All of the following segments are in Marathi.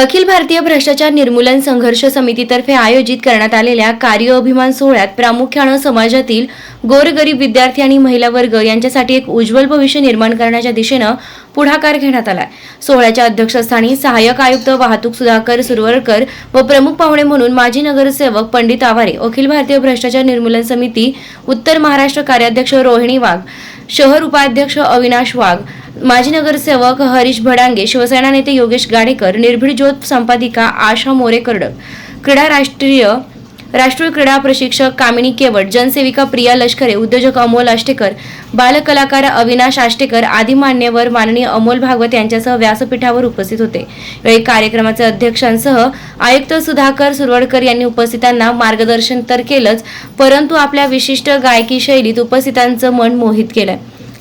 अखिल भारतीय भ्रष्टाचार निर्मूलन संघर्ष समितीतर्फे आयोजित करण्यात आलेल्या कार्य अभिमान सोहळ्यात प्रामुख्यानं समाजातील गोरगरीब विद्यार्थी आणि महिला वर्ग यांच्यासाठी एक उज्ज्वल भविष्य निर्माण करण्याच्या दिशेनं पुढाकार घेण्यात आला सोहळ्याच्या अध्यक्षस्थानी सहाय्यक आयुक्त वाहतूक सुधाकर सुरवरकर व प्रमुख पाहुणे म्हणून माजी नगरसेवक पंडित आवारे अखिल भारतीय भ्रष्टाचार निर्मूलन समिती उत्तर महाराष्ट्र कार्याध्यक्ष रोहिणी वाघ शहर उपाध्यक्ष अविनाश वाघ माजी नगरसेवक हरीश भडांगे शिवसेना नेते योगेश गाडेकर निर्भीड ज्योत संपादिका आशा मोरे कर्डक क्रीडा राष्ट्रीय राष्ट्रीय क्रीडा प्रशिक्षक कामिनी केवट जनसेविका प्रिया लष्करे उद्योजक अमोल आष्टेकर बालकलाकार अविनाश आष्टेकर आदी मान्यवर माननीय अमोल भागवत यांच्यासह व्यासपीठावर उपस्थित होते. यावेळी कार्यक्रमाचे अध्यक्षांसह आयुक्त सुधाकर सुरवडकर यांनी उपस्थितांना मार्गदर्शन तर केलंच परंतु आपल्या विशिष्ट गायकी शैलीत उपस्थितांचं मन मोहित केलं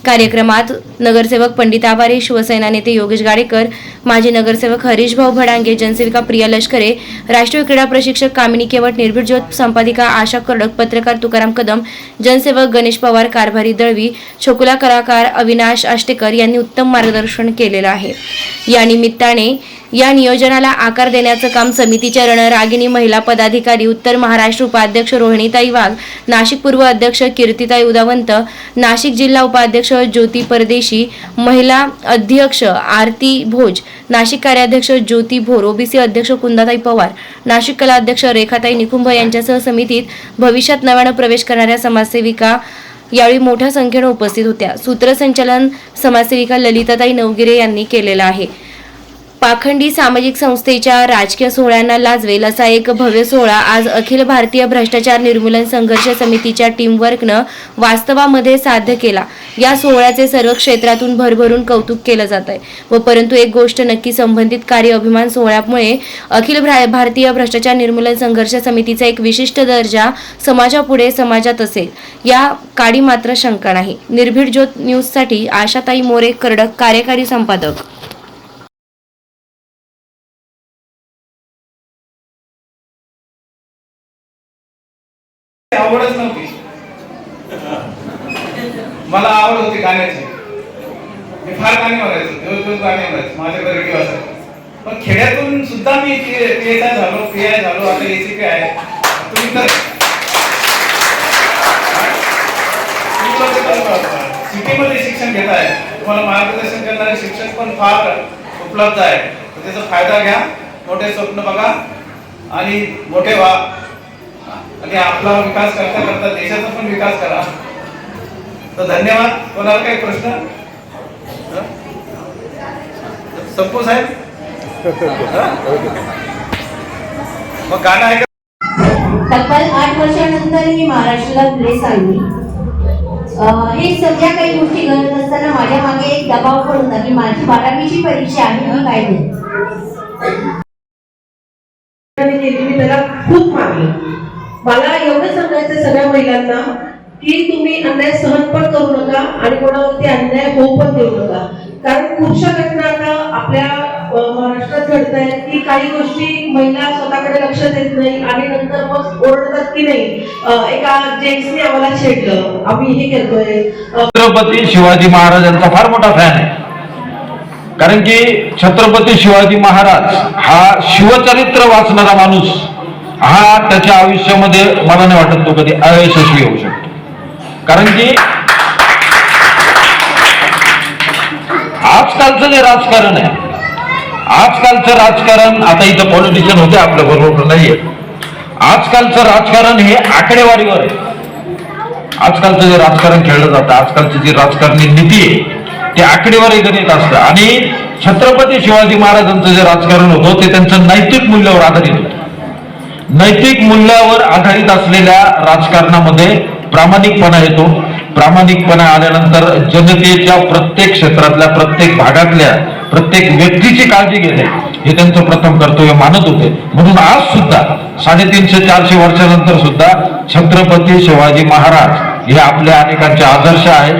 कार्यक्रमात नगरसेवक पंडित आवारे शिवसेना नेते योगेश गाडेकर माजी नगरसेवक हरीश भाऊ भडांगे जनसेविका प्रिया लष्करे राष्ट्रीय क्रीडा प्रशिक्षक कामिनी केवट निर्भीड ज्योत संपादिका आशा कर्डक पत्रकार तुकाराम कदम जनसेवक गणेश पवार कारभारी दळवी छोकुला कलाकार अविनाश आष्टेकर यांनी उत्तम मार्गदर्शन केलेलं आहे. या निमित्ताने या नियोजनाला आकार देण्याचं काम समितीच्या रणरागिणी महिला पदाधिकारी उत्तर महाराष्ट्र उपाध्यक्ष रोहिणीताई वाघ नाशिक पूर्व अध्यक्ष कीर्तिताई उदावंत नाशिक जिल्हा उपाध्यक्ष ज्योती परदेशी महिला अध्यक्ष आरती भोज नाशिक कार्याध्यक्ष ज्योती भोर ओबीसी अध्यक्ष कुंदाताई पवार नाशिक कला अध्यक्ष रेखाताई निकुंभ यांच्यासह समितीत भविष्यात नव्यानं प्रवेश करणाऱ्या समाजसेविका यावेळी मोठ्या संख्येनं उपस्थित होत्या. सूत्रसंचालन समाजसेविका ललिताताई नवगिरे यांनी केलेलं आहे. पाखंडी सामाजिक संस्थेच्या राजकीय सोहळ्यांना लाजवेल असा एक भव्य सोहळा आज अखिल भारतीय भ्रष्टाचार निर्मूलन संघर्ष समितीच्या टीमवर्कनं वास्तवामध्ये साध्य केला. या सोहळ्याचे सर्व क्षेत्रातून भरभरून कौतुक केलं जात आहे व परंतु एक गोष्ट नक्की संबंधित कार्य अभिमान सोहळ्यामुळे अखिल भ्रा- भारतीय भ्रष्टाचार निर्मूलन संघर्ष समितीचा एक विशिष्ट दर्जा समाजापुढे समाजात असेल. या काडी मात्र शंका नाही. निर्भीड ज्योत न्यूजसाठी आशाताई मोरे कर्डक कार्यकारी संपादक. आवडच नव्हती. मला आवड होती गाण्याची. मी फार गाणी म्हणायचो दिवस दिवस गाणी म्हणायचो माझ्याकडे रेडिओ असायचा पण खेड्यातून सुद्धा मी पी झालो पीआय झालो आता एसीपी आहे. तुम्ही तर सिटीमध्ये शिक्षण घेत आहे. तुम्हाला मार्गदर्शन करणारे शिक्षक पण फार उपलब्ध आहे त्याचा फायदा घ्या मोठे स्वप्न बघा आणि मोठे व्हा. आणि आपला विकास करता करता देशाचा पण विकास करा. तर धन्यवाद. कोणाला काही प्रश्न? हं? संपू साहेब? हं? मग गाणं आहे तब्बल आठ वर्षानंतर मी महाराष्ट्राला प्रेस आणली अं, हे सगळ्या काही गोष्टी करत असताना माझ्या मागे एक दबाव पण होता की माझी बारावीची परीक्षा आहे मी काय केली मी त्याला खूप मारलं मला एवढं सांगायचं सगळ्या महिलांना की तुम्ही अन्याय सहन पण करू नका आणि कोणावरती अन्याय होऊ पण देऊ नका. कारण खूपशा घटना आता आपल्या महाराष्ट्रात घडत आहेत की काही गोष्टी महिला स्वतःकडे लक्ष देत नाही आणि नंतर मग ओरडतात की नाही. एका जेंट्सने आम्हाला छेडलं. आम्ही हे करतोय छत्रपती शिवाजी महाराजांचा फार मोठा फॅन आहे. कारण की छत्रपती शिवाजी महाराज हा शिवचरित्र वाचणारा माणूस. हा त्याच्या आयुष्यामध्ये मला नाही वाटत तो कधी अयशस्वी होऊ शकतो. कारण की आजकालचं जे राजकारण आहे आजकालचं राजकारण आता इथं पॉलिटिशियन होते आपल्या बरोबर नाहीये. आजकालचं राजकारण हे आकडेवारीवर आहे. आजकालचं जे राजकारण खेळलं जातं आजकालची जी राजकारणी नीती आहे ते आकडेवारी गणित असतं. आणि छत्रपती शिवाजी महाराजांचं जे राजकारण होतं ते त्यांचं नैतिक मूल्यावर आधारित होतं. नैतिक मूल्यावर आधारित असलेल्या राजकारणामध्ये प्रामाणिकपणा येतो. प्रामाणिकपणा आल्यानंतर जनतेच्या प्रत्येक क्षेत्रातल्या प्रत्येक भागातल्या प्रत्येक व्यक्तीची काळजी घेणे हे त्यांचं प्रथम कर्तव्य मानत होते. म्हणून आज सुद्धा साडेतीनशे चारशे वर्षानंतर सुद्धा छत्रपती शिवाजी महाराज हे आपल्या अनेकांचे आदर्श आहेत.